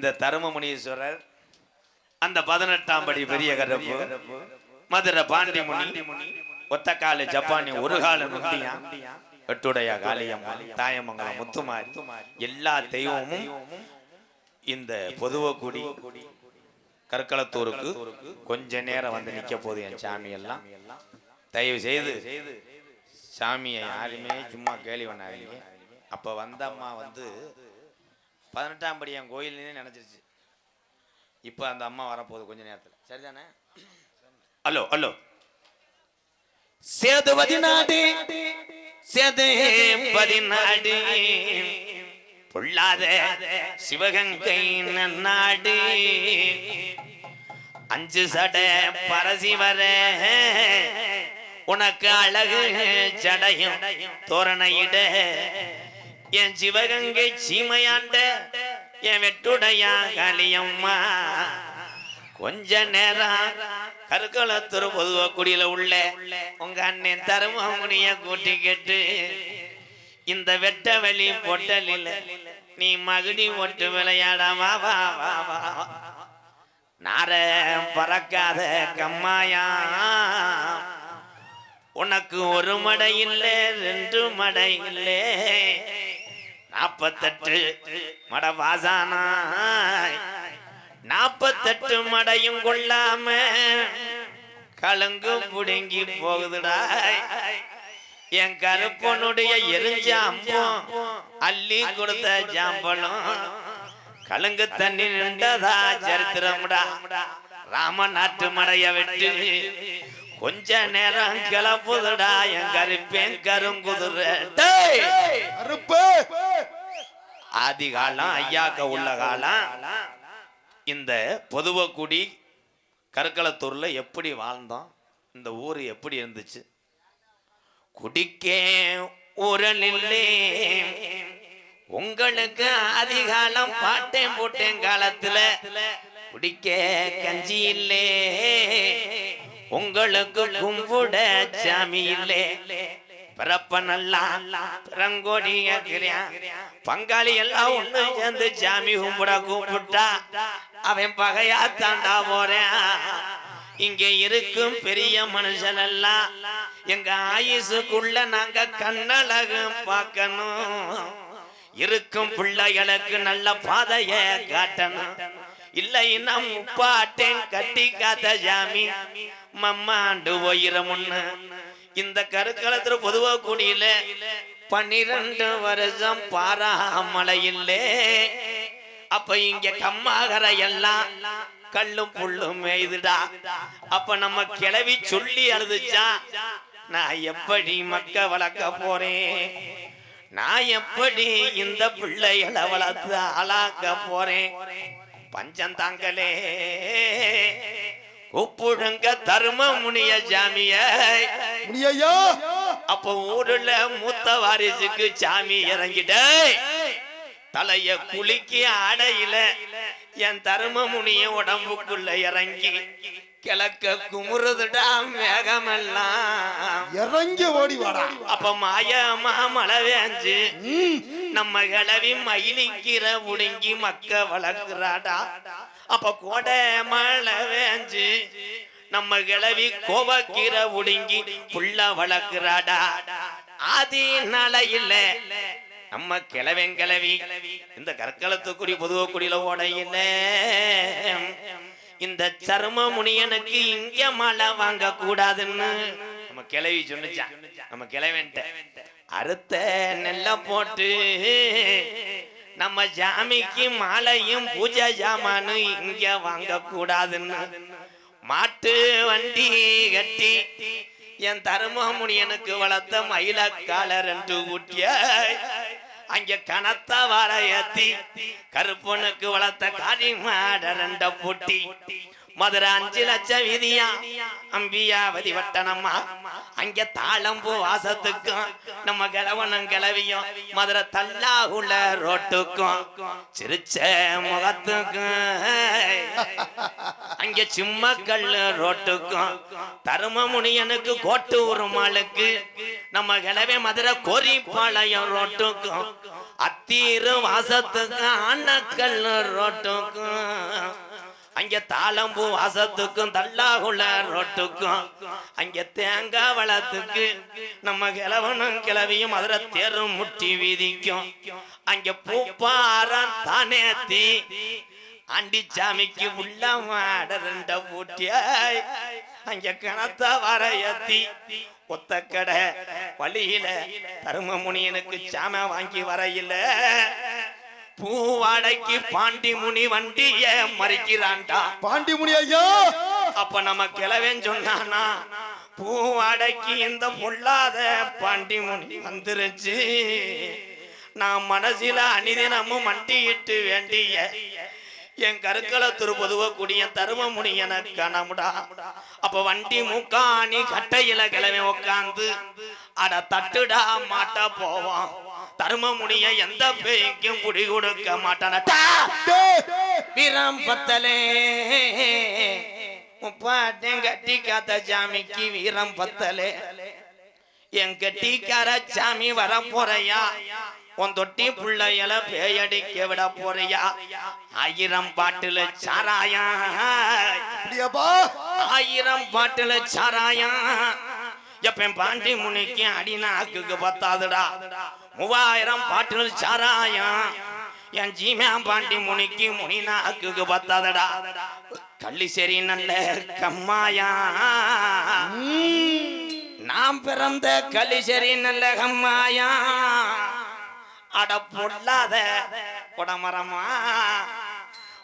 இந்த தருமமுனீஸ்வரர் அந்த பதினெட்டாம் படி பெரிய கருப்பு மதுரை பாண்டிமுனி ஒத்தக்கால ஜப்பானி ஒரு கால நுந்தியா எட்டுடைய காளியம் தாயமங்கலம் முத்துமாரி எல்லா தெய்வமும் இந்த பொதுவக்குடி கற்களத்தூருக்கு கொஞ்ச நேரம் வந்து நிக்க போகுது என் சாமி எல்லாம் தயவு செய்து சாமியை யாருமே சும்மா கேலி பண்ணாதீங்க. அப்ப வந்த அம்மா வந்து பதினெட்டாம் படி என் கோயில்னே நினைச்சிருச்சு. இப்போ அந்த அம்மா வரப்போகுது கொஞ்ச நேரத்தில். சரிதானே? Hello hello. சேதுபதி நாடு சேதுபதி நாடு பொல்லாத சிவகங்கை நாடு அஞ்சு சட பரசிவர உனக்கு அழகு சடையும் தோரணையிட. என் சிவகங்கை சீமையாண்ட என் வெட்டுடையா காளியம்மா. கொஞ்ச நேரம் கருக்களத்தூர் பொதுவா குடியில உள்ள உங்க அண்ணன் தருமமுனிய கூட்டிக்கிட்டு இந்த வெட்ட வெளி பொட்டலில் நீ மகிழி ஒட்டு விளையாடாமா வா வா வா. நார பறக்காத கம்மாயா. உனக்கு ஒரு மடை இல்லை ரெண்டு மடை இல்லை. நாப்பத்தெட்டு மட வாசானா நாப்பத்தெட்டு மடையும் கொள்ளாம கலங்கு புடுங்கி போகுதுடா என் கருப்பனுடைய எரிஞ்சாம்பம் அள்ளி கொடுத்த ஜாம்பலம் கலங்கு தண்ணி நின்றதா சரித்திரம்டா. ராம நாட்டு மடைய விட்டு கொஞ்ச நேரம் கிளப்புதுடா என் கருப்பேன் கருங்குதிரை ஆதி காலம் ஐயாக்க உள்ள காலம். இந்த பொதுவக்குடி கற்களத்தூர்ல எப்படி வாழ்ந்தோம்? இந்த ஊர் எப்படி இருந்துச்சு? குடிக்கே ஊரலில்லே. உங்களுக்கு அதிகாலம் பாட்டேன் போட்டேன் காலத்துல. குடிக்க கஞ்சி இல்லே. உங்களுக்கு கும்புட சாமி இல்லே. பிறப்ப நல்லா பிறங்கோடி பங்காளி எல்லாம் ஒண்ணு சேர்ந்து சாமி கும்பிட கூப்பிட்டா அவன் பகையா தாண்டா போறேன். இங்க இருக்கும் பெரிய மனுஷன் எல்லாம் எங்க ஆயுசுக்குள்ள நாங்க கண்ணழகம் பார்க்கணும். இருக்கும் பிள்ளைகளுக்கு நல்ல பாதைய காட்டணும். இல்லைன்னா முப்பாட்டேன் கட்டி காத்த ஜாமி மம்மாண்டு ஒயிரமுன்னு இந்த கருக்களத்துல பொதுவா கூடியில பன்னிரண்டு வருஷம் பாராமலை இல்லே அப்ப இங்க கம்மாகர எல்லாம் கல்லும் புல்லும் இதுடா அப்ப நம்ம கிளவி சொல்லி அழுதுச்சா நான் எப்படி மக்க வளர்க்க போறேன்? நான் எப்படி இந்த பிள்ளைகளை வளர்த்து அழாக்க போறேன்? பஞ்சம் தாங்களே கூப்பிடுங்க தர்ம முனிய ஜாமிய. முனியையா அப்ப ஊருல மூத்த வாரிசுக்கு சாமி இறங்கிட்ட தலைய குலுக்கி அடையில என் தர்ம முனிய உடம்புக்குள்ள இறங்கி கிழக்க குமுறுதுடா மேகமெல்லாம். இறங்கி ஓடி வாடா. அப்ப மாயமா மழை வேஞ்சு நம்ம கிளவி மயிலிக்கிற முடுங்கி மக்க வளர்க்குறாடா. அப்ப கொடை மழை வேஞ்சு நம்ம கிளவி கோவக்கீர உடுங்கி புள்ள வளர்க்கிறாடா? ஆதி இல்ல நம்ம கிளவன் கிளவி இந்த கற்களத்துக்குடி பொதுவ குடியில ஓடையில இந்த சர்ம முனியனுக்கு இங்க மழை வாங்க கூடாதுன்னு நம்ம கிளவி சொன்னுச்சான் நம்ம கிளவன்ட்ட அறுத்த நெல்ல போட்டு நம்ம ஜாமிக்கு மாலையும் பூஜை ஜாமானு இங்க வாங்க கூடாதுன்னு மாட்டு வண்டி கட்டி என் தருமமுனியனுக்கு வளர்த்த மயிலக்கால ரெண்டு ஊட்டிய அங்க கனத்த வார ஏத்தி கருப்பனுக்கு வளர்த்த காரி மாட ரெண்ட பூட்டி. மதுரை அஞ்சு லட்சம் விதியா அம்பியாவதி வட்டணம்மா. அங்க தாளம்பு வாசத்துக்கும் நம்ம கிழவனும் கிளவியும் மதுரை தல்லாகுள்ள ரோட்டுக்கும் சிரிச்ச முகத்துக்கும். அங்க சிம்மக்கல்லு ரோட்டுக்கும். தருமமுனியனுக்கு கோட்டு உருமாளுக்கு நம்ம கிளவே மதுரை கோரிப்பாளையம் ரோட்டுக்கும். அத்தீரு வாசத்துக்கும் அன்னக்கல் ரோட்டுக்கும். அங்க தாளம்பூ வாசத்துக்கும் தள்ளாகுள்ள ரோட்டுக்கும் அங்க தேங்காய் வளத்துக்கு நம்ம கிழவனும் கிளவியும் அதுல தேரும் முட்டி வீதிக்கும். அங்க பூப்பாரம் தானேத்தி அண்டிச்சாமிக்கு உள்ள மாட ரெண்ட பூட்டியாய். அங்க கணத்த வர ஏத்தி ஒத்த கடை வழியில தருமமுனியனுக்கு சாம வாங்கி வரையில. பூவாடைக்கு பாண்டி முனி வண்டிய மறிக்கிறான்டா. பாண்டி முனி ஐயா அப்ப நம்ம கிளவன் சொன்னானா பூவாடைக்கு இந்த பொல்லாத பாண்டி முனி வந்துருச்சு. நான் மனசில அனிதினமும் மண்டியிட்டு வேண்டிய என் கருக்களை துருபதுவ கூடிய தரும எனக்கு கணமுடா அப்ப வண்டி மூக்காணி கட்டையில கிளம்பி உக்காந்து அட தட்டுடா மாட்டா போவான். தரும முனிய எந்த பேய்க்கும் குடி கொடுக்க மாட்டானட்டா வீரம் பத்தலே. முப்பாட்டம் கட்டி காத்த சாமிக்கு வீரம் பத்தலே. என் கட்டிக்கார சாமி வர போறையா உன் தொட்டி புள்ளையல பேயடிக்க விட போறியா ஆயிரம் பாட்டுல சாராயா ஆயிரம் பாட்டுல சாராயா எப்பன் பாண்டி முனிக்கு அடிநாக்குக்கு பத்தாதுடா. மூவாயிரம் பாட்டுல சாராயா என் ஜீமியா பாண்டி முனிக்கு முனிநாக்குக்கு பத்தாதடா. கள்ளி சரி நல்ல கம்மாயா. நாம் பிறந்த கலிசரி நல்ல கம்மாயா. அட பொல்லாத குடமரமா.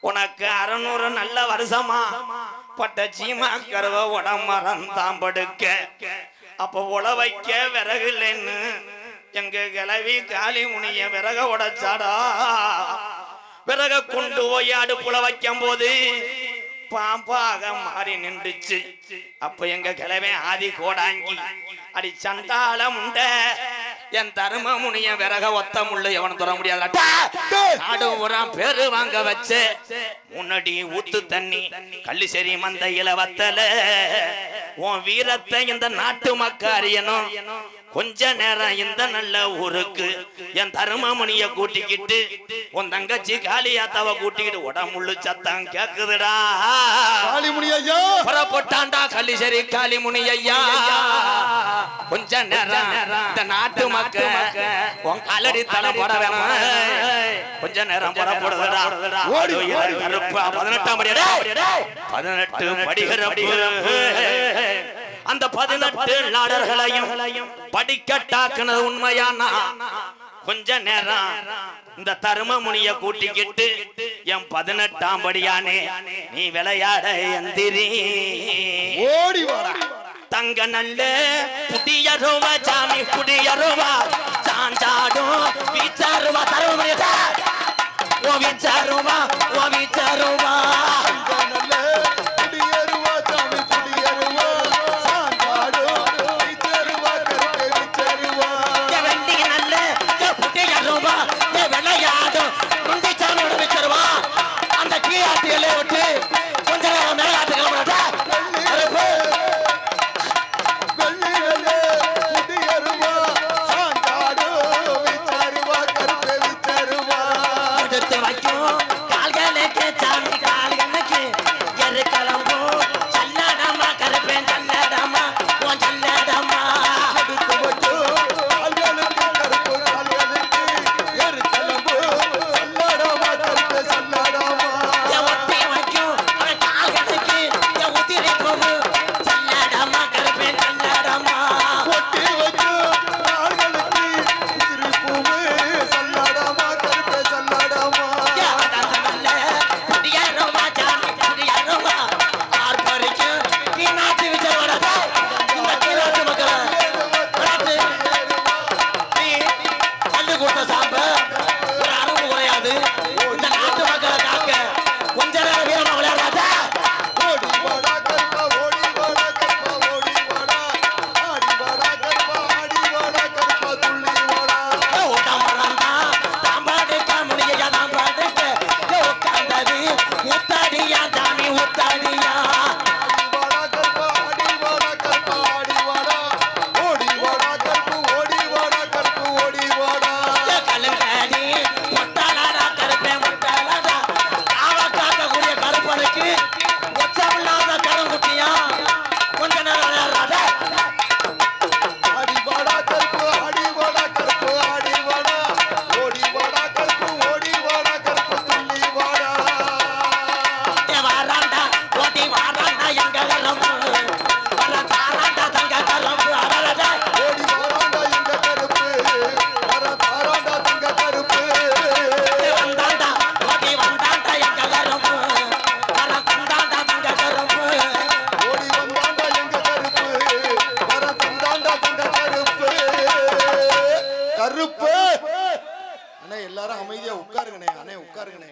உனக்கு அறுநூறு நல்ல வருஷமா. பட்ட சீமா கருவ உடமரம் தான் படுக்க அப்ப உழ வைக்க விறகு இல்லைன்னு எங்க கிளவி காலி முனிய விறக உடைச்சாடா? விறக கொண்டு போய் அடுப்புல வைக்கும் போது பாம்பாக மாறி நின்றுச்சு. அப்ப எங்க கிளவே ஆதி கோடாங்கி அடி சண்டால முண்ட என் தரும முனிய விறக ஒத்த முள்ளு எவனும் தர முடியாதுடா. நாடு உரம் பேரு வாங்க வச்சு முன்னாடி ஊத்து தண்ணி கள்ளி சரி மந்தையில வத்தல. உன் வீரத்தை இந்த நாட்டு மக்க அறியணும். கொஞ்ச நேரம் இந்த நல்ல ஊருக்கு என் தருமமணிய கூட்டிக்கிட்டு உன் தங்கச்சி காளியாத்தாவ கூட்டிக்கிட்டு உடம்புள்ளு சத்தம் கேக்குதுடா. காளி முனி ஐயா! புறப்பட்டாண்டா கள்ளிசரி காளிமுனி ஐயா கொஞ்ச நேரம் இந்த நாட்டு மக்க உன் காலடி தலை போட வேணாம். கொஞ்ச நேரம் புறப்படுதுடா. கருப்பா. பதினெட்டாம் படி. பதினெட்டு படிகிறப்பு அந்த பதினெட்டு நாடர்களையும் படிக்கட்டாக்குனது உண்மையானா? கொஞ்ச நேரம் இந்த தரும முனிய கூட்டிக்கிட்டு என் பதினெட்டாம் படியானே நீ விளையாட எந்திரி. ஓடி தங்க நல்ல குடியருவா சாமி குடியருவா சாஞ்சாடும் விச்சாருவா தரும முனிய ஓ விச்சாருவா ஓ விச்சாருவா. விளையாடும் முந்தி கருப்பு. அண்ணே எல்லாரும் அமைதியா உட்காருங்கண்ணே அண்ணே உட்காருங்கண்ணே.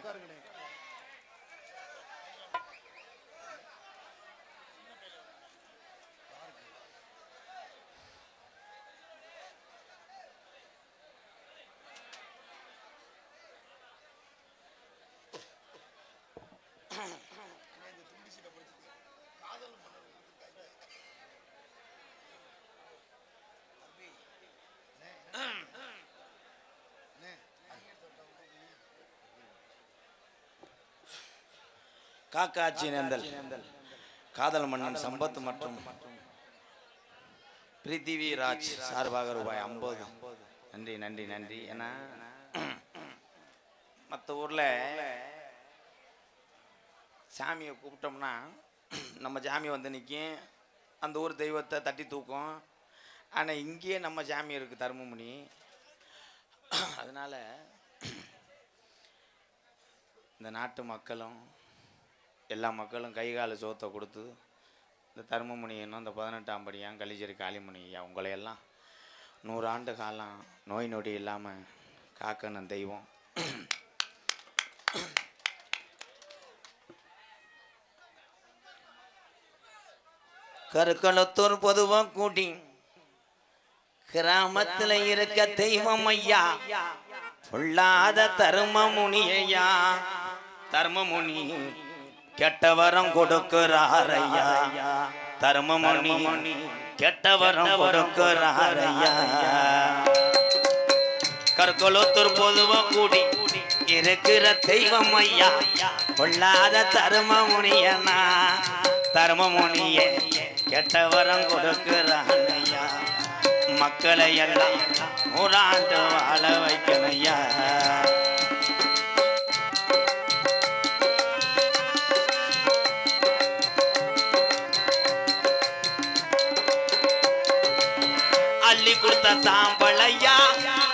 காக்காட்சி நேந்தல். காதல் மன்னன் சம்பத் மற்றும் பிரித்திவி ராஜ் சார்பாக ரூபாய் ஐம்பது. நன்றி நன்றி நன்றி. ஏன்னா மற்ற ஊரில் சாமியை கூப்பிட்டோம்னா நம்ம சாமி வந்து நிற்கும் அந்த ஊர் தெய்வத்தை தட்டி தூக்கும். ஆனால் இங்கேயே நம்ம சாமி இருக்குது தருமபுரி. அதனால் இந்த நாட்டு மக்களும் எல்லா மக்களும் கை கால சோத்தை கொடுத்து இந்த தர்மமுனி இன்னும் இந்த பதினெட்டாம் படியான் கலிஜரி காளிமணி ஐயா உங்களையெல்லாம் நூறாண்டு காலம் நோய் நொடி இல்லாமல் காக்கணும் தெய்வம். கருக்களத்தூர் பொதுவாக கூட்டி கிராமத்தில் இருக்க தெய்வம் ஐயா பொல்லாத தர்மமுனி ஐயா தர்மமுனி கெட்டவரம் கொடுக்கிறாரையா தர்மமணி கெட்ட வரம் கொடுக்கிறாரையா கற்கொலத்தூர் பொதுவா கூடி இருக்கிற தெய்வம் ஐயா கொள்ளாத தர்மமுனியனா. தர்மமுனிய கெட்டவரம் கொடுக்கிறான் ஐயா மக்களை எல்லாம் நூறாண்டு வாழ வைக்கணையா கொடுத்த சாம்பளையா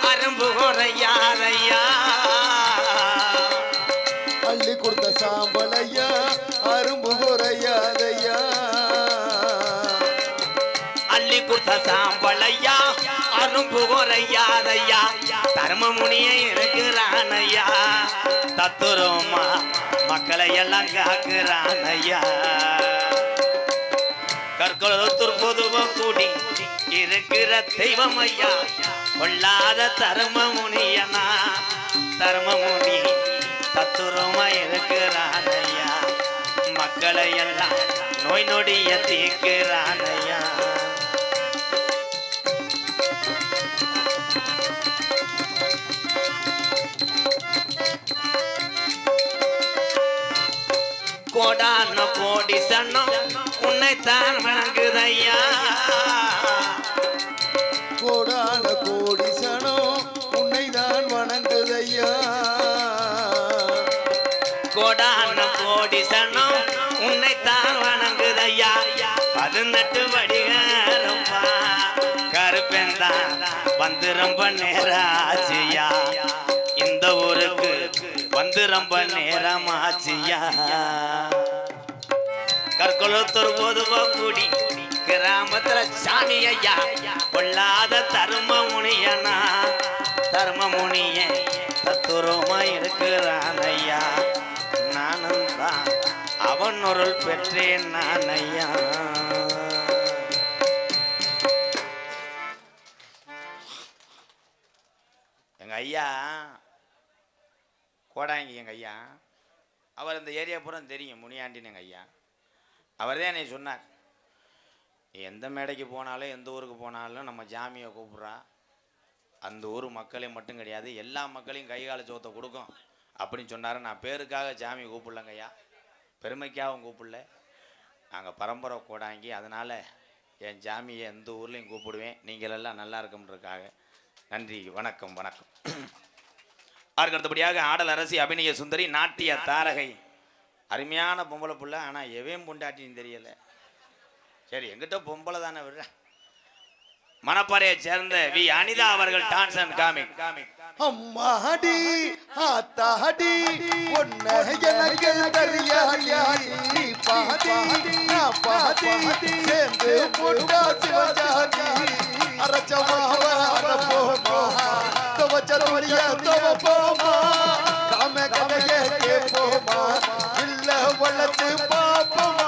அரும்பு குறையாரையா அள்ளி கொடுத்த சாம்பலையா? அரும்பு குறையாதையா அள்ளி கொடுத்த சாம்பளையா அரும்பு குறையாதையா தர்மமுனியை இருக்கிறானையா தத்துரமா மக்களை எல்லாம் காக்குறானையா கற்கொளத்தூர் பொதுவா தெய்வம் ஐயா கொள்ளாத தர்ம முனியனா தர்மமுனியனா? தர்மமுனி தத்துரமா இருக்கிறானையா? மக்களை எல்லாம் நோய் நொடிய தீர்க்கிறான் ஐயா கோடான கோடி சன்னம் உன்னைத்தான் வணங்குதையா? கோடான கோடிசனோ சனம் உன்னைதான் வணங்குதையா? கோடான கோடிசனோ சனம் உன்னைத்தான் வணங்குதையா? பதினெட்டு வடிகாரம்பா கருப்பெந்தான் வந்து ரொம்ப நேராச்சியா? இந்த ஊருக்கு வந்து ரொம்ப நேரமாச்சியா? கற்கொலத்தொரு கற்கொளத்தூர் பொதுவா கூடி கிராமத்துல சாமி ஐயா. கொள்ளாத தர்ம முனியனா. தர்ம முனிய தத்துரமா இருக்கிறான் ஐயா. நானும் தான் அவன் ஒரு பெற்றேன் நான் ஐயா. எங்க ஐயா கோடாங்கி எங்க ஐயா. அவர் இந்த ஏரியா பூரா தெரியும் முனியாண்டின்னு எங்க ஐயா. அவர் தான் என்னை சொன்னார். எந்த மேடைக்கு போனாலும் எந்த ஊருக்கு போனாலும் நம்ம ஜாமியை கூப்பிட்றா. அந்த ஊர் மக்களையும் மட்டும் கிடையாது எல்லா மக்களையும் கைகால சோத்தை கொடுக்கும். அப்படின்னு சொன்னார். நான் பேருக்காக ஜாமி கூப்பிடலங்க ஐயா. பெருமைக்காகவும் கூப்பிடல. நாங்கள் பரம்பரை கூடாங்கி அதனால் என் ஜாமியை எந்த ஊர்லேயும் கூப்பிடுவேன். நீங்களெல்லாம் நல்லா இருக்கும்ன்றக்காக நன்றி வணக்கம் வணக்கம். அடுத்தபடியாக ஆடல் அரசி அபிநய சுந்தரி நாட்டிய தாரகை. அருமையான பொம்பளை புள்ள. ஆனால் எவையும் பொண்டாட்டின்னு தெரியலை. சரி எங்கிட்ட பொம்பளை தானே விடுற? மணப்பாறையை சேர்ந்த வி. அனிதா அவர்கள் டான்ஸ் அண்ட் காமிக் அம்மாடி ஆத்தாடி ஒன்ன எனக்கு தெரியாடி. நீ பாதி நான் பாதி சேர்ந்து போட்டா சிவஜாதி. அரைச்ச மாவ அரைப்போமா துவச்ச துணிய துவப்போமா? ராம கதைய கேட்போமா? இல்ல வளர்த்து பாப்போமா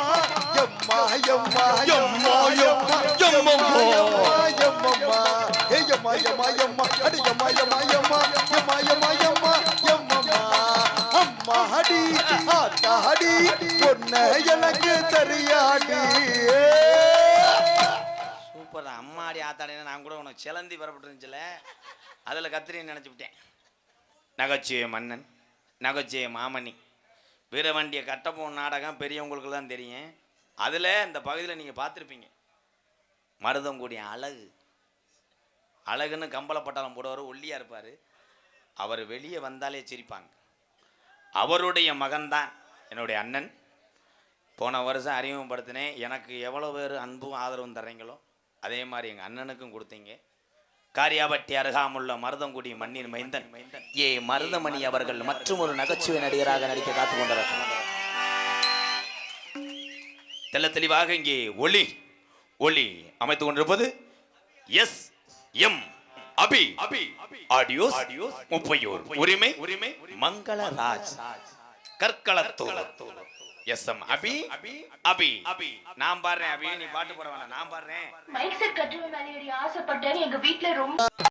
எனக்கு தெரியாடி சூப்பர் அம்மாடி ஆத்தாடினா நான் கூட உனக்கு சிலந்தி வரப்பட்டு இருந்துச்சுல அதில் கத்திரின்னு நினச்சிவிட்டேன் நகைச்சுவை மன்னன் நகைச்சுவை மாமணி. வீரவண்டிய கட்டப்போன் நாடகம் பெரியவங்களுக்கு தான் தெரியும். அதில் இந்த பகுதியில் நீங்கள் பார்த்துருப்பீங்க. மருதங்குடி அழகு. அழகுன்னு கம்பளப்பட்டாளம் போடுவார் ஒல்லியாக இருப்பார். அவர் வெளியே வந்தாலே சிரிப்பாங்க. அவருடைய மகன்தான் என்னுடைய அண்ணன். போன வருஷம் அறிமுகப்படுத்தினேன். எனக்கு எவ்வளோ பேர் அன்பும் ஆதரவும் தர்றீங்களோ அதே மாதிரி எங்கள் அண்ணனுக்கும் கொடுத்தீங்க. காரியாபட்டி அருகாமுள்ள மருதங்குடி மண்ணின் மைந்தன். ஏ மருதமணி அவர்கள் மற்றும் ஒரு நகைச்சுவை நடிகராக நடிக்க காத்து கொண்டிருக்கிறார். தெல்ல தெளிவாக இங்கே ஒளி ஒளி அமைத்துக் கொண்டிருப்பது S M Abhi. Abhi audios audios Muppaiyur. உரிமை உரிமை மங்களராஜ். கற்களத்தூர். S M Abhi. அபி. அபி நான் பாடுறேன் அபி நீ பாட்டு போட வேணாம். நான் பாடுறேன். மைக் செட் கட்டுற மேலே ஆசைப்பட்டேன்னு எங்க வீட்டுல ரொம்ப